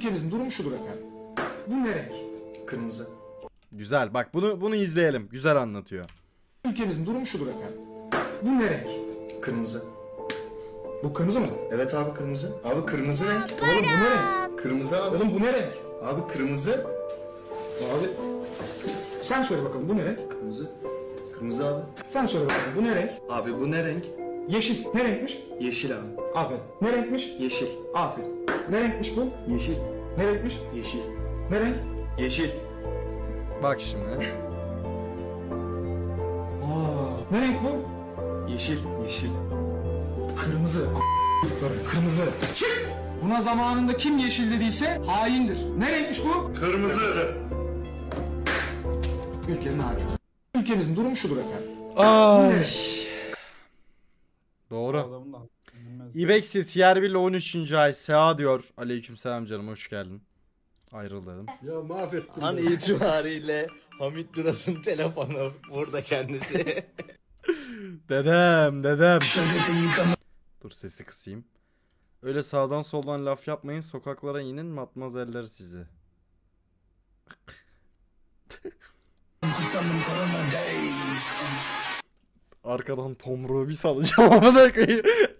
Ülkemizin durumu şudur efendim. Bu ne renk? Kırmızı. Güzel bak bunu bunu izleyelim. Güzel anlatıyor. Ülkemizin durumu şudur efendim. Bu ne renk? Kırmızı. Bu kırmızı mı? Evet abi kırmızı. Abi kırmızı renk. Oğlum bu ne renk? Kırmızı abi. Oğlum bu ne renk? Abi kırmızı. Abi. Sen söyle bakalım bu ne renk? Kırmızı. Kırmızı abi. Sen söyle bakalım bu ne renk? Abi bu ne renk? Yeşil. Ne renkmiş? Yeşil abi. Aferin. Ne renkmiş? Yeşil. Aferin. Ne renkmiş bu? Yeşil. Ne renkmiş? Yeşil. Ne renk? Yeşil. Bak şimdi. Ne renk bu? Yeşil. Yeşil. Kırmızı. Kırmızı. Çık! Buna zamanında kim yeşil dediyse haindir. Ne renkmiş bu? Kırmızı. Ülkenin harcı. Ülkemizin durumu şudur efendim. Ay. Doğru. İbeksi 1 ile 13. ay Seha diyor. Aleykümselam canım hoş geldin. Ayrıldım. An itibariyle Hamit Duras'ın telefonu burada kendisi. Dedem dedem. Dur sesi kısayım. Öyle sağdan soldan laf yapmayın sokaklara inin matmazeller sizi. Arkadan tomruğu bir salacağım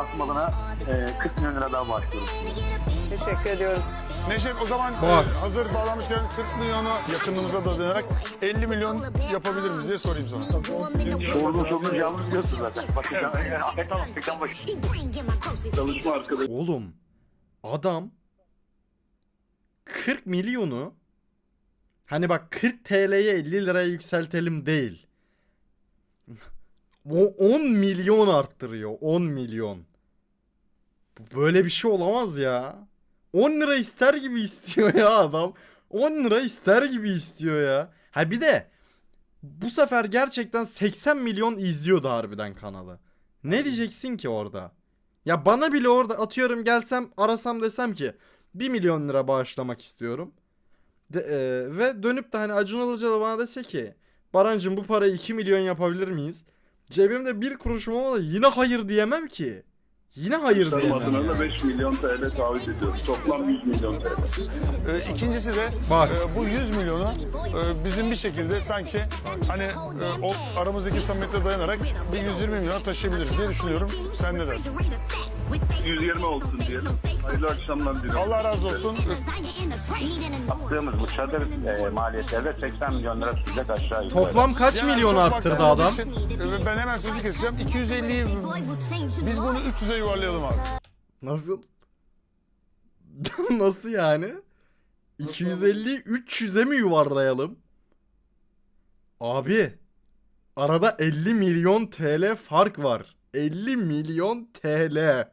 şahsım adına e, 40 milyon lira daha başlıyorum. Teşekkür ediyoruz. Neşet o zaman e, hazır bağlamışken 40 milyonu yakınımıza da dönerek 50 milyon yapabilir miyiz diye sorayım sana. Sorduğun sorunun cevabını biliyorsun zaten. Bakacağım. Yani, tamam, ekran başı. Çalışma arkadaşı. Oğlum adam 40 milyonu hani bak 40 TL'ye 50 liraya yükseltelim değil. O 10 milyon arttırıyor. 10 milyon. Böyle bir şey olamaz ya. 10 lira ister gibi istiyor ya adam. 10 lira ister gibi istiyor ya. Ha bir de bu sefer gerçekten 80 milyon izliyordu harbiden kanalı. Ne diyeceksin ki orada? Ya bana bile orada atıyorum gelsem arasam desem ki 1 milyon lira bağışlamak istiyorum. De, e, ve dönüp de hani Acun Ilıcalı bana dese ki Barancım bu parayı 2 milyon yapabilir miyiz? Cebimde bir kuruşum olmadı yine hayır diyemem ki. Yine hayır diyemem. adına da 5 milyon TL taahhüt ediyoruz. Toplam 100 milyon TL. E, ikincisi de Bak. e, bu 100 milyonu e, bizim bir şekilde sanki hani e, o aramızdaki samimiyete dayanarak bir 120 milyona taşıyabiliriz diye düşünüyorum. Sen ne dersin? 120 olsun diyelim. Hayırlı akşamlar diliyorum. Allah razı olsun. Yaptığımız bu çadır e, maliyetleri de 80 milyon lira sürecek aşağı yukarı. Toplam kaç Yani milyon çok arttırdı adam? için, e, ben hemen sözü keseceğim. 250'yi biz bunu 300'e yuvarlayalım abi. Nasıl? Nasıl yani? 250'yi 300'e mi yuvarlayalım? Abi arada 50 milyon TL fark var. 50 milyon TL.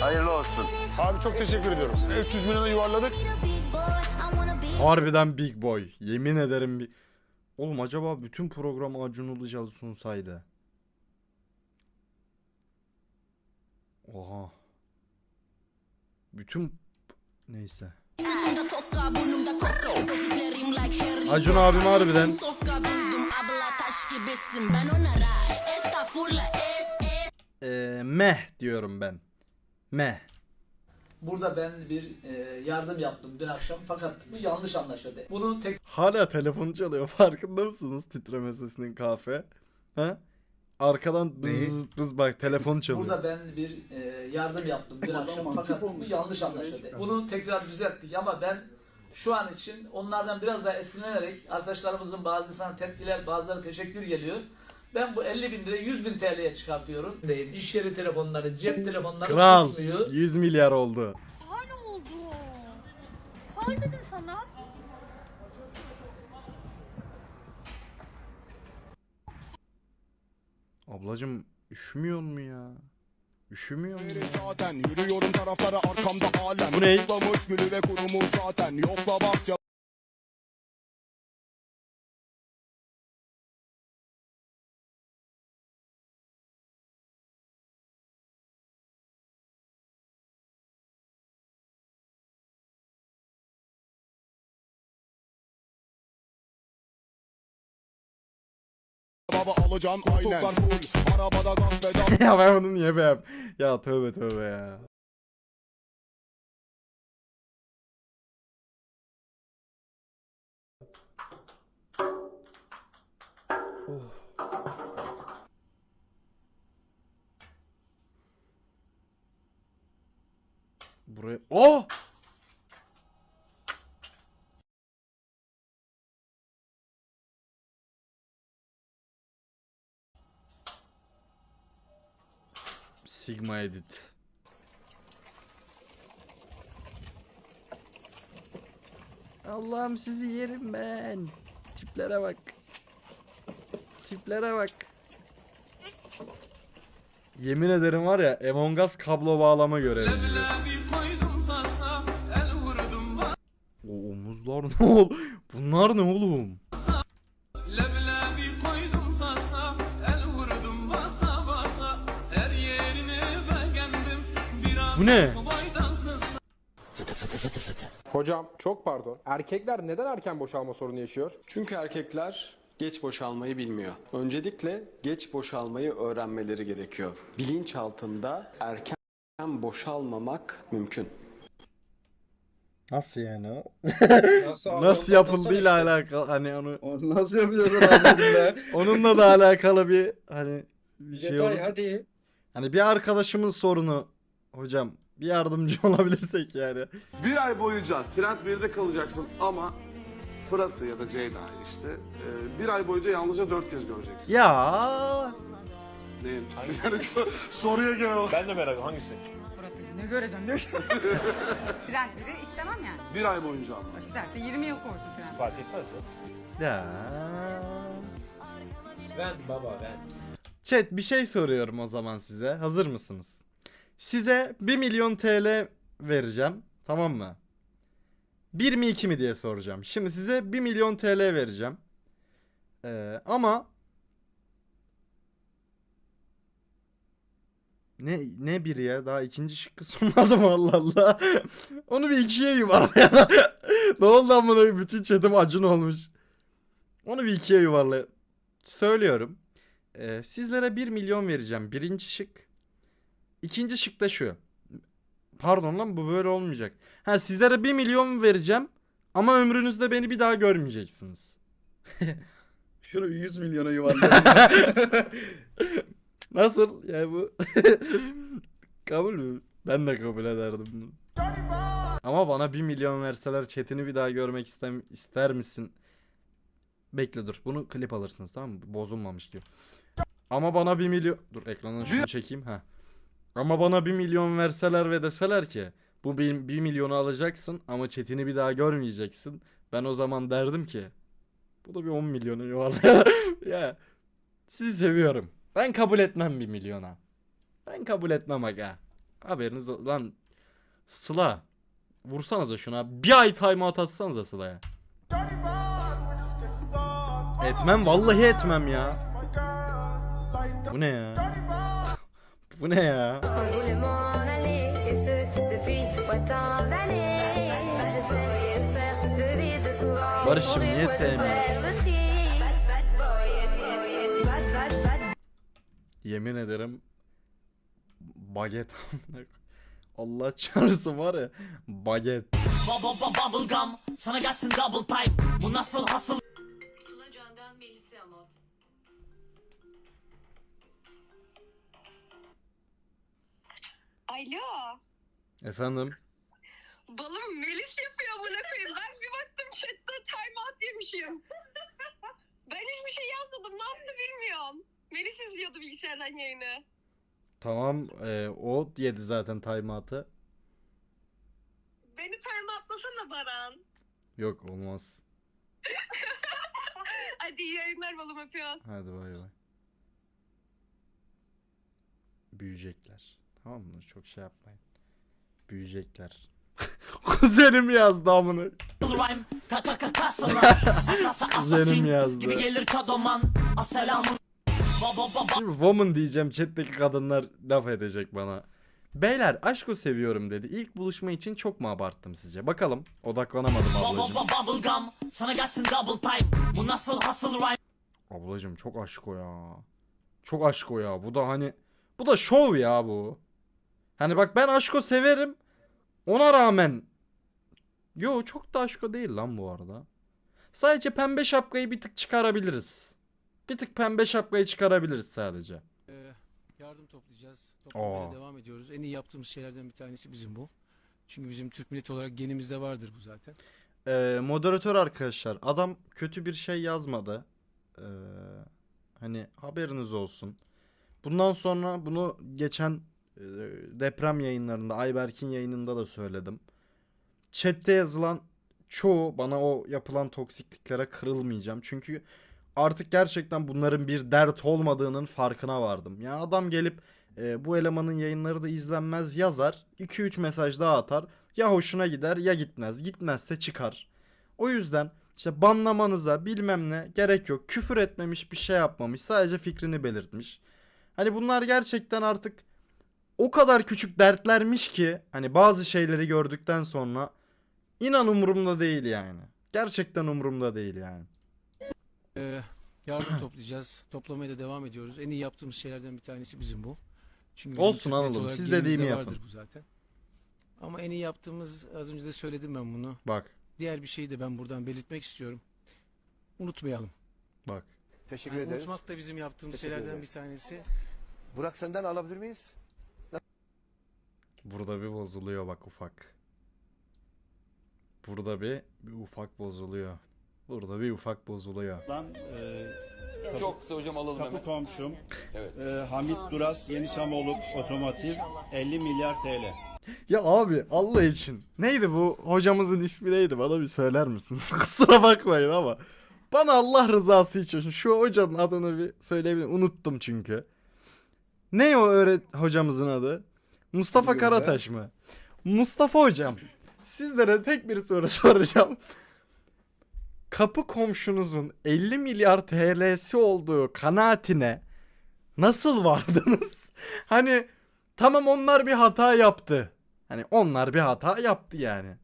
Hayırlı olsun. Abi çok teşekkür ediyorum. 300 milyona yuvarladık. Harbiden big boy. Yemin ederim bir... Oğlum acaba bütün programı Acun Ilıcalı sunsaydı? Oha. Bütün... Neyse. Acun abim harbiden eee, meh diyorum ben. Meh. Burada ben bir e, yardım yaptım dün akşam fakat bu yanlış anlaşıldı. Bunu tek Hala telefonu çalıyor farkında mısınız titreme sesinin kafe? Ha? Arkadan bız bız bak telefon çalıyor. burada ben bir e, yardım yaptım dün akşam fakat bu yanlış anlaşıldı. Bunu tekrar düzelttik ama ben şu an için onlardan biraz daha esinlenerek arkadaşlarımızın bazı insan tepkiler bazıları teşekkür geliyor. Ben bu 50 bin lirayı 100 bin TL'ye çıkartıyorum. Değil. İş yeri telefonları, cep telefonları Kral tutmuyor. 100 milyar oldu. Hal oldu. Hal dedim sana. Ablacım üşümüyor mu ya? Üşümüyor mu? zaten Yürüyorum taraflara arkamda alem Bu ne? Yoklamış gülü ve kurumuş zaten Yokla bak Baba alacağım aynen Arabada gaz pedal ya ben bunu niye beğen? Ya tövbe tövbe ya. Buraya... Oh! Sigma Edit. Allah'ım sizi yerim ben. Tiplere bak. Tiplere bak. Yemin ederim var ya Among Us kablo bağlama görevi. O omuzlar ne ol? Bunlar ne oğlum? Bu ne? Hocam çok pardon. Erkekler neden erken boşalma sorunu yaşıyor? Çünkü erkekler geç boşalmayı bilmiyor. Öncelikle geç boşalmayı öğrenmeleri gerekiyor. Bilinç altında erken boşalmamak mümkün. Nasıl yani o? Nasıl yapıldığıyla alakalı hani onu Nasıl yapacağız abi be? onunla da alakalı bir hani bir şey olur. hadi. Hani bir arkadaşımın sorunu hocam bir yardımcı olabilirsek yani. Bir ay boyunca Trend 1'de kalacaksın ama Fırat'ı ya da Ceyda'yı işte e, bir ay boyunca yalnızca dört kez göreceksin. Ya Değil. Yani so- soruya gel o. Ben de merak hangisi? Fırat'ı ne göreceğim diyor. Trend biri istemem yani. Bir ay boyunca ama. İsterse 20 yıl koysun trend. Fark etmez ya. ya. Ben baba ben. Chat bir şey soruyorum o zaman size. Hazır mısınız? Size 1 milyon TL vereceğim. Tamam mı? 1 mi 2 mi diye soracağım. Şimdi size 1 milyon TL vereceğim. Ee, ama ne ne bir ya daha ikinci şıkkı sunmadım Allah Allah. Onu bir ikiye yuvarlayalım. ne oldu amına bütün chatim acın olmuş. Onu bir ikiye yuvarlay. Söylüyorum. Ee, sizlere 1 milyon vereceğim. Birinci şık. İkinci şık da şu. Pardon lan bu böyle olmayacak. Ha sizlere 1 milyon vereceğim. Ama ömrünüzde beni bir daha görmeyeceksiniz. Şunu 100 milyona yuvarlayalım. Nasıl? Yani bu kabul mü? Ben de kabul ederdim bunu. Ama bana 1 milyon verseler chatini bir daha görmek istem ister misin? Bekle dur. Bunu klip alırsınız tamam mı? Bozulmamış gibi. Ama bana 1 milyon... Dur ekrandan şunu çekeyim. ha. Ama bana 1 milyon verseler ve deseler ki bu 1, 1 milyonu alacaksın ama chatini bir daha görmeyeceksin. Ben o zaman derdim ki bu da bir 10 milyonu yuvarlayalım. ya sizi seviyorum. Ben kabul etmem 1 milyona. Ben kabul etmem aga. Haberiniz ol- lan Sıla vursanıza şuna. Bir ay timeout atsanıza Sıla'ya. Etmem vallahi etmem ya. Bu ne ya? Bu ne ya? Barış'ım niye sevmiyorsun? Yemin ederim baget Allah çağırsın var ya baget. Sıla Alo. Efendim Balım Melis yapıyor amına koyayım. Ben bir baktım chatte time out yemişim. ben hiçbir şey yazmadım. Ne yaptı bilmiyorum. Melis izliyordu bilgisayardan yayını. tamam e, o yedi zaten timeout'ı. Beni time outlasana Baran. Yok olmaz. Hadi iyi yayınlar balım öpüyoruz. Hadi bay bay. Büyüyecekler. Tamam mı? Çok şey yapmayın. Büyüyecekler. Kuzenim yazdı amına. Kuzenim yazdı. Şimdi woman diyeceğim chat'teki kadınlar laf edecek bana. Beyler aşkı seviyorum dedi. İlk buluşma için çok mu abarttım sizce? Bakalım. Odaklanamadım ablacım. Sana gelsin double time. Bu nasıl hustle rhyme? Ablacım çok aşk o ya. Çok aşk o ya. Bu da hani bu da şov ya bu. Hani bak ben aşko severim. Ona rağmen Yo çok da aşko değil lan bu arada. Sadece pembe şapkayı bir tık çıkarabiliriz. Bir tık pembe şapkayı çıkarabiliriz sadece. Ee, yardım toplayacağız. Aa. devam ediyoruz. En iyi yaptığımız şeylerden bir tanesi bizim bu. Çünkü bizim Türk milleti olarak genimizde vardır bu zaten. Ee, moderatör arkadaşlar adam kötü bir şey yazmadı. Ee, hani haberiniz olsun. Bundan sonra bunu geçen deprem yayınlarında Ayberk'in yayınında da söyledim. Chat'te yazılan çoğu bana o yapılan toksikliklere kırılmayacağım. Çünkü artık gerçekten bunların bir dert olmadığının farkına vardım. Ya adam gelip e, bu elemanın yayınları da izlenmez yazar. 2-3 mesaj daha atar. Ya hoşuna gider ya gitmez. Gitmezse çıkar. O yüzden işte banlamanıza bilmem ne gerek yok. Küfür etmemiş bir şey yapmamış. Sadece fikrini belirtmiş. Hani bunlar gerçekten artık o kadar küçük dertlermiş ki hani bazı şeyleri gördükten sonra inan umurumda değil yani. Gerçekten umurumda değil yani. Ee, yardım toplayacağız. Toplamaya da devam ediyoruz. En iyi yaptığımız şeylerden bir tanesi bizim bu. Çünkü bizim Olsun Türk olarak siz genimizde dediğimi vardır yapın. bu zaten. Ama en iyi yaptığımız az önce de söyledim ben bunu. Bak Diğer bir şeyi de ben buradan belirtmek istiyorum. Unutmayalım. bak. Teşekkür Yani ederiz. unutmak da bizim yaptığımız Teşekkür şeylerden ederiz. bir tanesi. Burak senden alabilir miyiz? Burada bir bozuluyor bak ufak. Burada bir, bir ufak bozuluyor. Burada bir ufak bozuluyor. Lan e, Çok kısa hocam alalım kapı komşum Evet. e, Hamit Duras Yeni Çamoluk Otomotiv 50 milyar TL. Ya abi Allah için. Neydi bu hocamızın ismi neydi bana bir söyler misiniz? Kusura bakmayın ama. Bana Allah rızası için şu hocanın adını bir söyleyebilir Unuttum çünkü. Ne o öğret hocamızın adı? Mustafa Bilmiyorum ben. Karataş mı? Mustafa hocam. Sizlere tek bir soru soracağım. Kapı komşunuzun 50 milyar TL'si olduğu kanaatine nasıl vardınız? Hani tamam onlar bir hata yaptı. Hani onlar bir hata yaptı yani.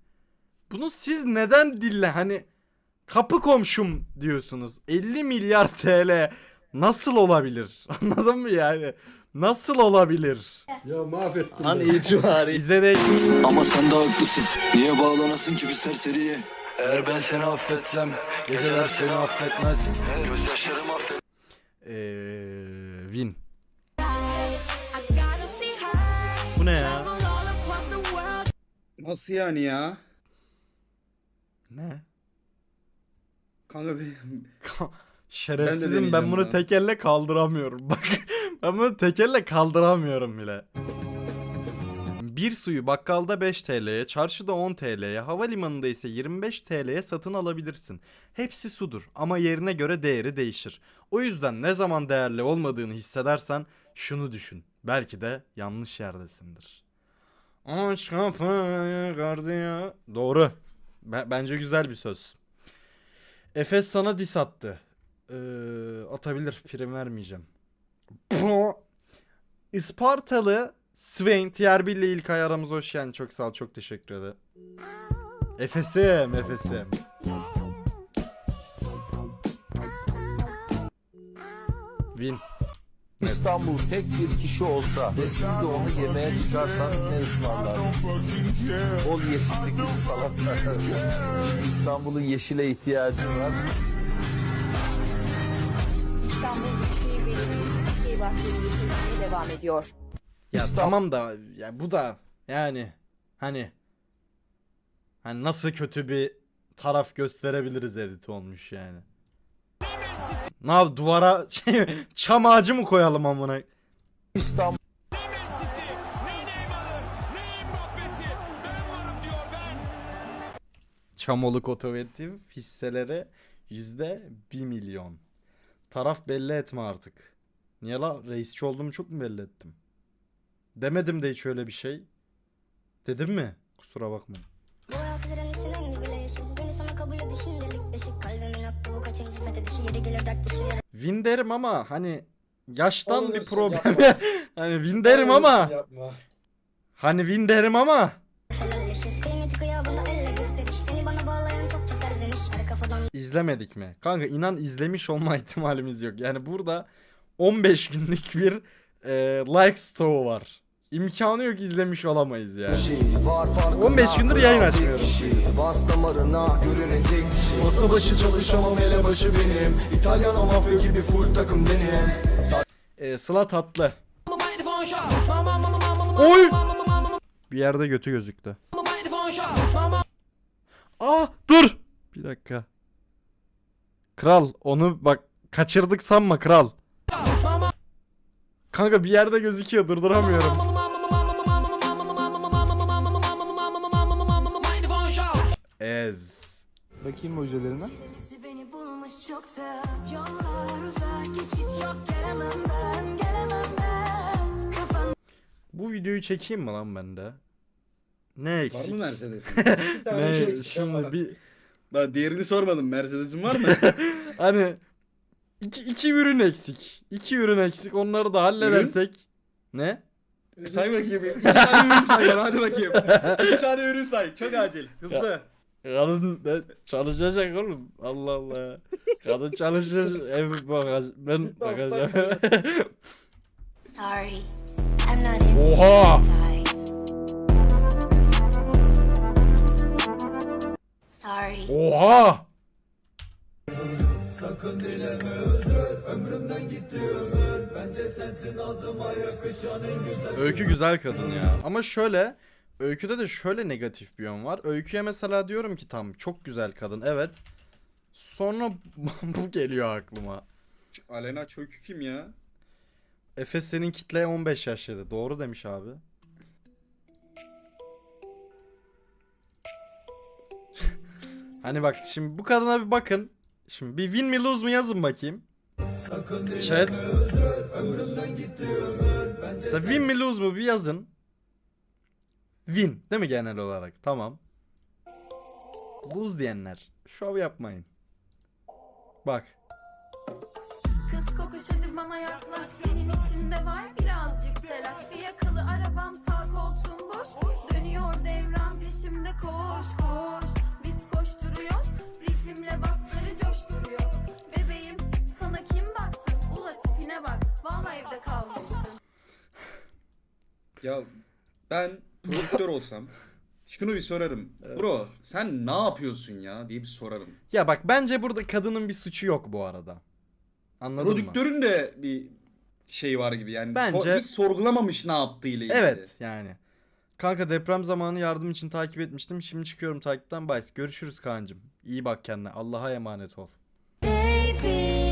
Bunu siz neden dille hani kapı komşum diyorsunuz. 50 milyar TL nasıl olabilir? Anladın mı yani? Nasıl olabilir? Ya mahvettin. An itibari. İzledik. Ama sen de haklısın. Niye bağlanasın ki bir serseriye? Eğer ben seni affetsem, geceler seni affetmez. Gözyaşlarım affet. Eee win. Bu ne ya? Nasıl yani ya? Ne? Kanka bir... Şerefsizim ben, deneyeceğim bunu lan. tek elle kaldıramıyorum. Bak ben bunu tek elle kaldıramıyorum bile. Bir suyu bakkalda 5 TL'ye, çarşıda 10 TL'ye, havalimanında ise 25 TL'ye satın alabilirsin. Hepsi sudur ama yerine göre değeri değişir. O yüzden ne zaman değerli olmadığını hissedersen şunu düşün. Belki de yanlış yerdesindir. Aç kapıyı gardiya. Doğru. Be- bence güzel bir söz. Efes sana dis attı. Ee, atabilir. Prim vermeyeceğim. Ispartalı Swain 1 ile ilk ay aramıza hoş geldin. Çok sağ ol. Çok teşekkür ederim. Efes'im. Efes'im. Win. İstanbul tek bir kişi olsa ve siz de onu yemeğe çıkarsan ne ısmarlar? Bol yeşillikli salata. İstanbul'un yeşile ihtiyacı var. Yeşilliğe devam ediyor. Ya tamam da ya bu da yani hani hani nasıl kötü bir taraf gösterebiliriz edit olmuş yani. Ne yap duvara şey çam ağacı mı koyalım amına? İstanbul Çamoluk otomotiv hisseleri yüzde 1 milyon. Taraf belli etme artık. Niye la reisçi olduğumu çok mu belli ettim? Demedim de hiç öyle bir şey. Dedim mi? Kusura bakma. Bu hayatı direnişin en bile yeşil Beni sana kabul edişin delik deşik Kalbimin attı bu kaçıncı fethedişi Yeri gelir dert dışı yere Win derim ama hani yaştan bir Olursun, problem. hani win derim ama Yapma. hani win derim ama helalleşir Kıymeti kıyabında elle gösteriş Seni bana bağlayan çokça serzeniş Her kafadan izlemedik mi? Kanka inan izlemiş olma ihtimalimiz yok. Yani burada 15 günlük bir e, like stoğu var. İmkanı yok izlemiş olamayız yani. 15 gündür yayın açmıyorum. Bas damarına görünecek kişi Masa başı çalışamam elebaşı benim İtalyan ama mafya gibi full takım benim E, Sıla tatlı. Oy! Bir yerde götü gözüktü. Aa dur. Bir dakika. Kral onu bak kaçırdık sanma kral. Kanka bir yerde gözüküyor durduramıyorum. Ez. Bakayım ojelerine. Beni bulmuş çokta Yollar uzak hiç hiç yok Gelemem ben gelemem ben Kafam Bu videoyu çekeyim mi lan ben de? Ne Var eksik? mı Mercedes'in? Bir tane şey Ne eksik şimdi bir Daha diğerini sormadım. Mercedes'in var mı? hani iki, iki ürün eksik. İki ürün eksik. Onları da halledersek. Ne? say bakayım. İki tane ürün say bana hadi bakayım. İki tane ürün say. Çok acil. Hızlı. Kadın da çalışacak oğlum. Allah Allah. Kadın çalışacak. Ev bakacak. Ben bakacağım. Sorry I'm not into Oha! guys Sorry Oha! Öykü güzel kadın ya. Ama şöyle Öyküde de şöyle negatif bir yön var. Öyküye mesela diyorum ki tam çok güzel kadın evet. Sonra bu geliyor aklıma. Alena Çökü kim ya? Efe senin kitle 15 yaş dedi. Doğru demiş abi. hani bak şimdi bu kadına bir bakın. Şimdi bir win mi lose mu yazın bakayım. Chat. Mesela win mi lose mu bir yazın. Win değil mi genel olarak? Tamam. Lose diyenler. Şov yapmayın. Bak. Kız kokuş hadi bana yaklaş Senin içinde var birazcık telaş Bir yakalı arabam sağ koltuğum boş Dönüyor devran peşimde koş koş Biz koşturuyoruz ritimle basları coşturuyoruz Bebeğim sana kim baksın ula tipine bak Vallahi evde kalmışsın Ya ben prodüktör olsam şunu bir sorarım. Bro sen ne yapıyorsun ya diye bir sorarım. Ya bak bence burada kadının bir suçu yok bu arada. Anladın mı? Prodüktörün de bir şey var gibi yani. Bence- Bence... hiç sorgulamamış ne yaptığıyla ilgili. Evet yani. Kanka deprem zamanı yardım için takip etmiştim. Şimdi çıkıyorum takipten. Bye. Görüşürüz Kaan'cım. İyi bak kendine. Allah'a emanet ol. Baby